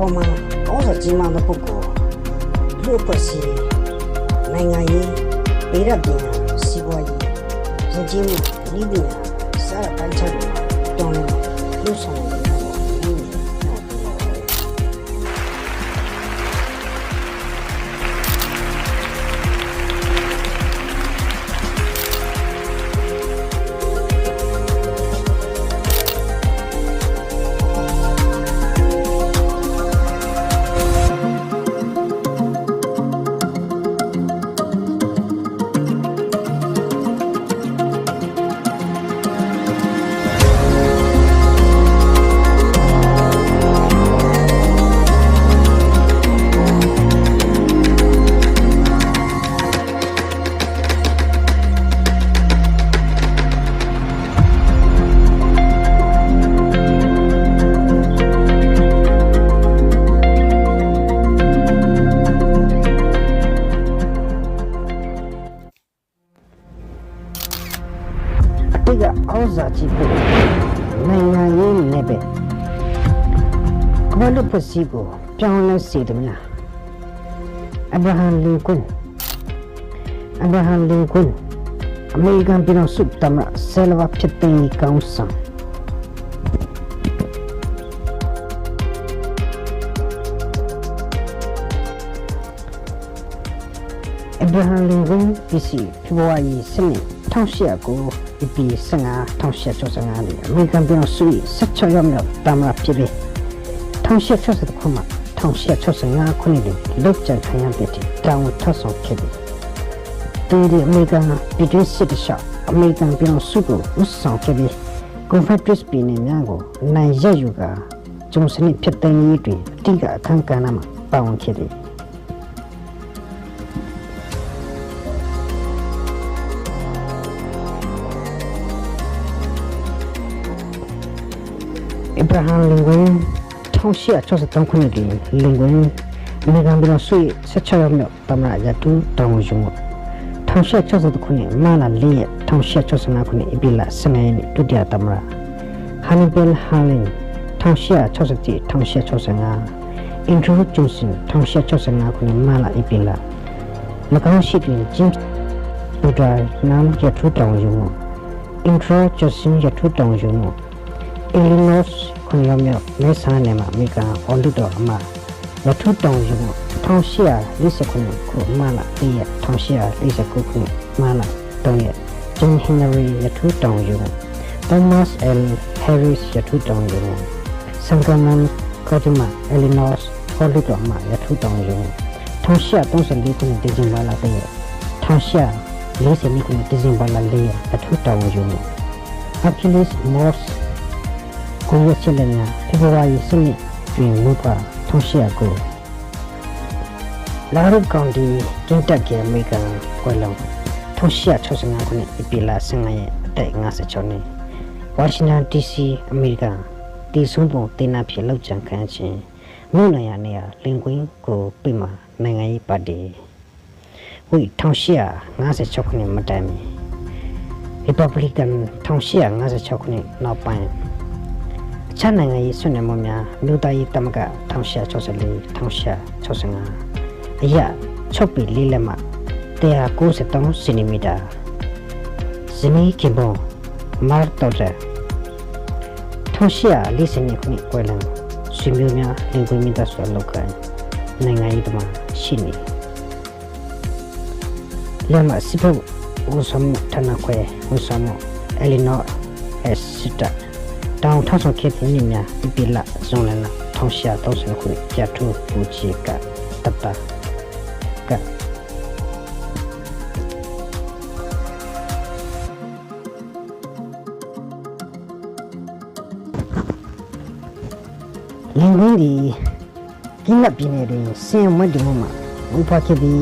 ဘာပေါ်မှာကောင်းစားကြီးမားတဲ့ပုဂ္ဂိုလ်လူ့ပတ်စီနိုင်ငံရေးပြည်ရပြည်စီးပွားရေးရင်းချင်းမှုဤပညာစားရပိုင်းခြားတွေတောင်းလို့လူဆောင် ကမ္ဘာလူပစီကိုပြောင်းလဲစေတယ်များအဗရာဟမ်လင်ကွန်းအဗရာဟမ်လင်ကွန်းအမေရိကန်ပြည်တော်စုတမန်ဆယ်လဝဖြစ်တဲ့ကောင်းဆောင်အဗရာဟမ်လင်ကွန်းပြည်စီဖေဖော်ဝါရီစနေ1800ကိုအပီ15 1865နဲ့အမေရိကန်ပြည်တော်စု16ရောက်မြောက်တမန်ဖြစ်တဲ့ 1860ခုမှ1865ခုနှစ်တွင်လောက်ကျန်ခံရတဲ့တောင်ထဆောက်ခဲ့သည်တူဒီအမေရိကန်ပြည်တွင်းစစ်တရှောက်အမေရိကန်ပြည်တော်စုကိုဥဆောင်ခဲ့ပြီးကွန်ဖက်ဒရစ်ပြည်နယ်များကိုနိုင်ရယူကာဂျုံစနစ်ဖြစ်တဲ့ရေးတွင်အတိကအခမ်းကဏ္ဍမှာပါဝင်ခဲ့သည်အဗရာဟမ်လင်ကွန်း 1863ခုနှစ်တွင်လင်ကွန်းအမေရိကန်ပြည်တော်စု၏16ရောက်မြောက်သမ္မတရတူတောင်ယူမှု1863ခုနှစ်မာလာ၄ရက်1865ခုနှစ်ဧပြီလ12ရက်နေ့ဒုတိယသမ္မတဟန်နီဘယ်ဟာလင်1867 1865အင်ဒရူးဂျွန်ဆင်1865ခုနှစ်မာလာဧပြီလ၎င်းရှိတွင်ဂျင်းဘူဒိုင်နမ်ရတူတောင်ယူမှုအင်ဒရူးဂျွန်ဆင်ရတူတောင်ယူမှု Illinois ခွန်ရောက်မြောက်မဲဆန်းနယ်မှာအမေရိကန်အော်လူတော်အမရထုတောင်ယူမှု1849ခုမှလာတည့်ရ1849ခုမှလာတုံးရ John Henry ရထုတောင်ယူမှု Thomas L Harris ရထုတောင်ယူမှု Sangamon Kodima Illinois အော်လူတော်အမရထုတောင်ယူမှု1834ခုဒီဇင်ဘာလတည့်ရ1840ခုဒီဇင်ဘာလ4ရက်ရထုတောင်ယူမှု Achilles Morse ကိုရချစ်လည်းများဖေဖော်ဝါရီစနစ်တွင်လူပါထုံးရှက်ကိုလာရုကောင်ဒီတင်တက်ကဲအမေရိကန်ကွယ်လုံးထုံးရှက်65ခုနှစ်ဧပြီလ15ရက်အသက်56နှစ်ဝါရှင်တန် DC အမေရိကန်တီဆုံးပုံတင်နာဖြစ်လောက်ကြံခံခြင်းမြို့နယ်ရနေရလင်ကွင်းကိုပြမနိုင်ငံရေးပါတီဝိ1856ခုနှစ်မတိုင်မီ Republican 1856ခုနှစ်နောက်ပိုင်း အခြားနိုင်ငံရေးဆွေးနွေးမှုများမြို့သားရေးတမက1864 1865အရာ6ပေ4လက်မှ193စင်တီမီတာဇမီကင်ဘွန်မာတော်တဲ့1840ခုနှစ်ကွယ်လံဆွေမျိုးများလင်ကွင်းမိသားစုလောက်ကန်နိုင်ငံရေးတမရှိနေလက်မစပုတ်ဦးဆောင်ထနာခွဲဦးဆောင်အလီနော်အစစ်တာ တောင်ထောက်ဆောင်ခဲ့တဲ့နေ့များပြပြလဇွန်လလ1830ခုကျထူပူချီကတတကလင်ဝင်ဒီကိလပြင်းနေတယ်ဆင်မတ်ဒီမမဥပခေဒီ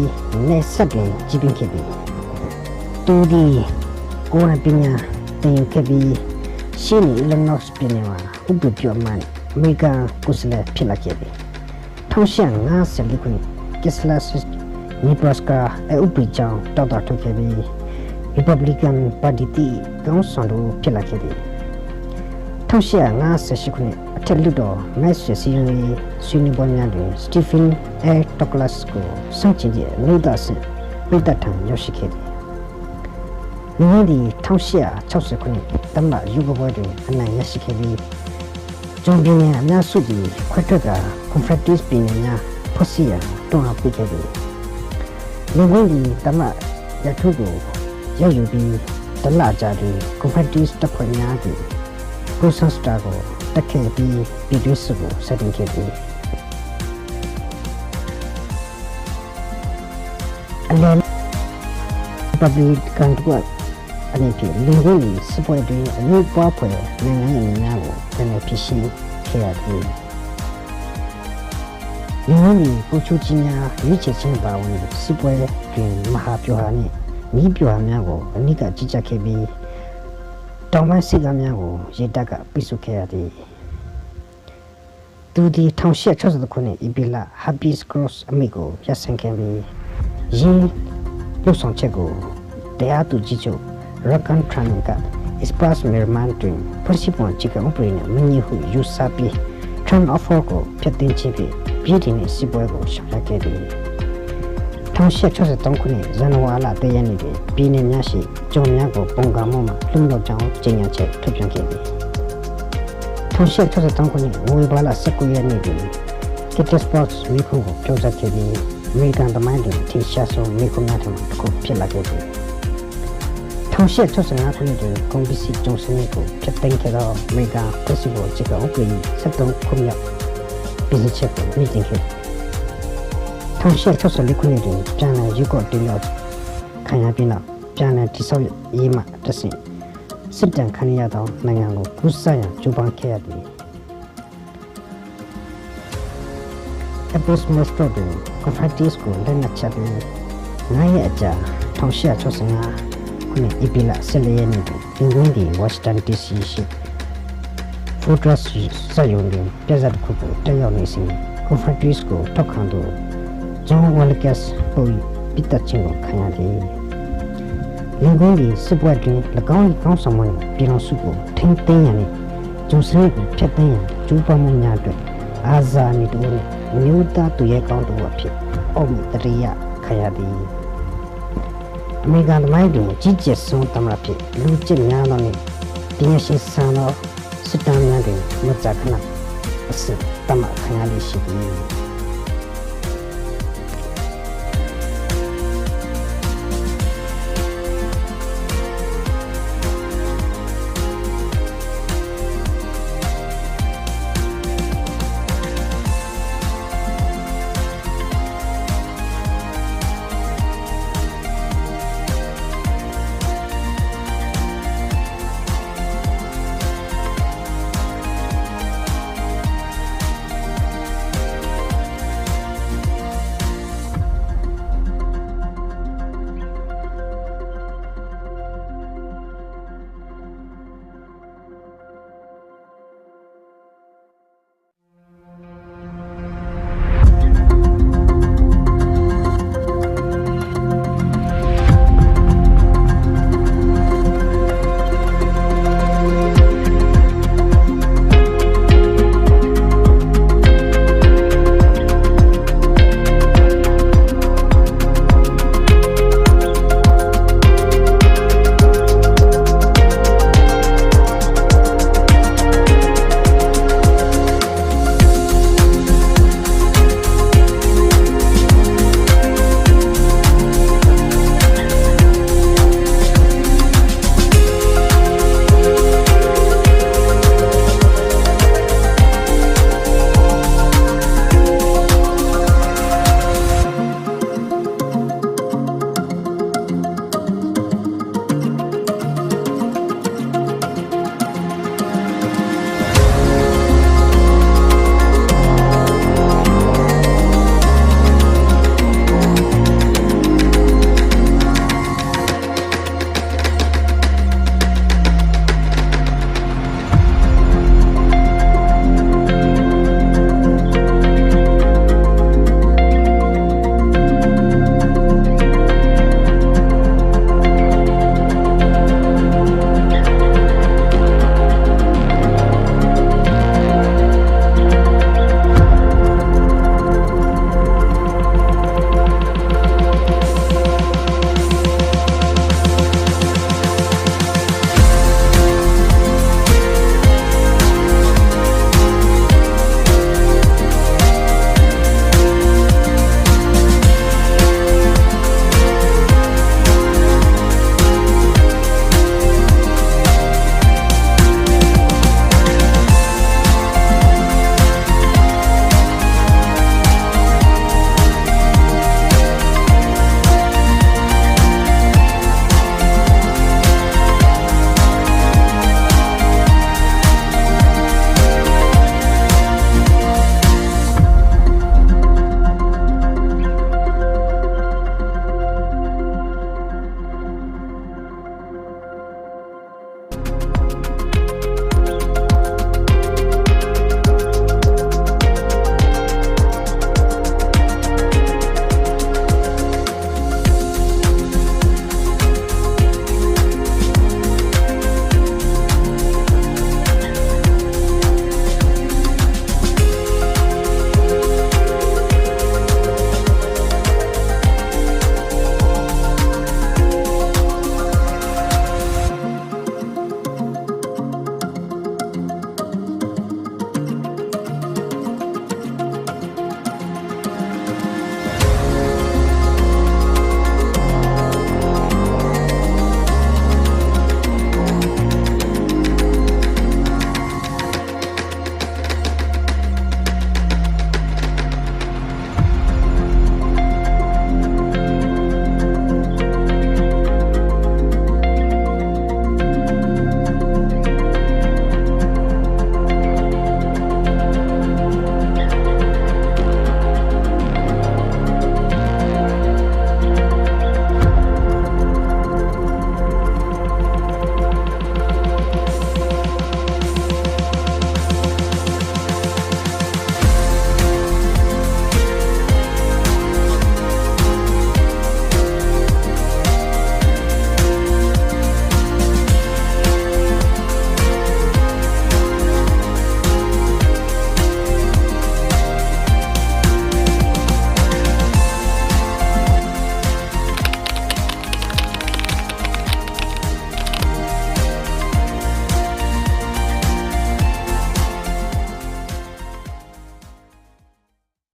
နေဆက်တွင်ကြည်ပင်ခဲ့ပြီတူဒီကိုရပညာတင်ယူခဲ့ပြီး ရှင်းနေလနော့စ်ပြည်နယ်မှာဥပဒေမှန်အမေရိကန်ကိုယ်စားလှယ်ဖြစ်လာခဲ့ပြီ1850ခုနှစ်ကစ္စလာစ်နီဘရပ်စကာအဥပဒေကြောင့်တောက်တာထုတ်ခဲ့ပြီး Republican Party တီကောင်းဆောင်တို့ဖြစ်လာခဲ့ပြီ1858ခုနှစ်အထက်လွှတ်တော်မက်ဆွေစီရီဆွေးနွေးပွဲများတွင်စတီဖင်အဲဒေါကလတ်ကိုစန့်ကျင်သည့်မိသားစုပြည်သက်ထံရောက်ရှိခဲ့သည်။ မြင်းဒီ1860ခုနှစ်တမ္မယူကပွဲတွင်အနိုင်ရရှိခဲ့ပြီးဂျွန်ဘီနယ်အများစုသည်ခွဲထွက်ကကွန်ဖရက်တစ်ပြည်နယ်များဖွဲ့စည်းရန်တွန်းအားပေးခဲ့သည်။မြင်းဒီတမ္မရထုကိုရောက်ယူပြီးတလကြာတွင်ကွန်ဖရက်တစ်တပ်ဖွဲ့များသည် process တာကိုတက်ခဲ့ပြီးပြည်တွင်းစစ်ကိုစတင်ခဲ့ပြီးအလန် public ကန်ကွက် အနေဖြင့်လူကြီးတွေစပွဲတွင်အလို့ပွားဖွယ်နိုင်ငံရေးများကိုပြန်လည်ဖြစ်ရှိခဲ့ရသည်လူကြီးကိုချိုကြီးများရွေးချယ်ခြင်းပါဝင်စပွဲတွင်မဟာပြောဟာနှင့်မိပြောဟာများကိုအနိကကြီးကြပ်ခဲ့ပြီးတောင်ပိုင်းစစ်ကားများကိုရေတပ်ကပိတ်ဆို့ခဲ့ရသည်သူဒီ1860ခုနှစ်အီပီလာ Happy Cross အမိကိုရဆန်ခဲ့ပြီးရင်းလှုပ်ဆောင်ချက်ကိုတရားသူကြီးချုပ် Rakan Tran က Express Merman တွင်ဖွဲ့စည်းပုံကြီးကဥပဒေနဲ့မညီဟုယူဆပြီး Tran Offer ကိုဖျက်သိမ်းခြင်းဖြင့်ပြည်ထောင်စုစစ်ပွဲကိုရှောင်ရခဲ့သည်1863ခုနှစ်ဇန်နဝါရီလ3ရက်နေ့တွင်ပြည်내များရှိကျုံများကိုပုံကံမှုမှလွှတ်လောက်ကြောင်းကြေညာချက်ထုတ်ပြန်ခဲ့သည်1863ခုနှစ်ငွေဘာလ19ရက်နေ့တွင် Gettysburg မိခုကိုပြောကြားခဲ့ပြီးအမေရိကန်သမိုင်းတွင်ထိရှားဆုံးမိခုများထံမှတစ်ခုဖြစ်လာခဲ့သည် 1865ခုနှစ်တွင်ကွန်ပစ္စည်းကျုံစနစ်ကိုဖျက်သိမ်းခဲ့သောအမေရိကန်ပြည်စီကိုချစ်ကဥပဒေ73ခုမြောက်ပြည်ချက်ကိုမြင့်တင်ခဲ့သည်1864ခုနှစ်တွင်ပြန်လည်ရုပ်ကော့တင်ရောက်ခံရပြီးနောက်ပြန်လည်တိဆောက်ရေးမှတဆင့်စစ်တမ်းခံရသောနိုင်ငံကိုကူးစက်ရန်ကြိုးပမ်းခဲ့ရသည် Apple's Master တွင် Confidence ကိုလက်နက်ချက်ပြီးနိုင်ရအကြာ1865ခု နှစ်ဧပြီလ14ရက်နေ့တွင်အင်္ဂလန်ပြည် Washington DC ရှိ Fortress စက်ရုံတွင်ပြဿနာတစ်ခုကိုတက်ရောက်နေစဉ် Confidence ကိုထောက်ခံသူ John Wallace ဟိုပိတချင်းကိုခံရသည်။လူကုန်ကြီးစစ်ပွဲတွင်၎င်း၏ကောင်းဆောင်မှုနှင့်ပြည်တော်စုကိုထိမ့်သိမ်းရန်နှင့်ဂျုံစနစ်ကိုဖျက်သိမ်းရန်ကျူးပမ်းမှုများအတွက်အာဇာနည်တို့နှင့်မြို့သားသူရဲကောင်းတို့အဖြစ်အောက်မြတရိယခံရသည်။ အမေရိကန်သမိုင်းတွင်ကြီးကျယ်ဆုံးသမ္မတဖြစ်လူကျစ်များသောနှင့်ပညာရှင်ဆန်သောစစ်တမ်းများတွင်မကြာခဏအစစ်တမခံရလိရှိသည်။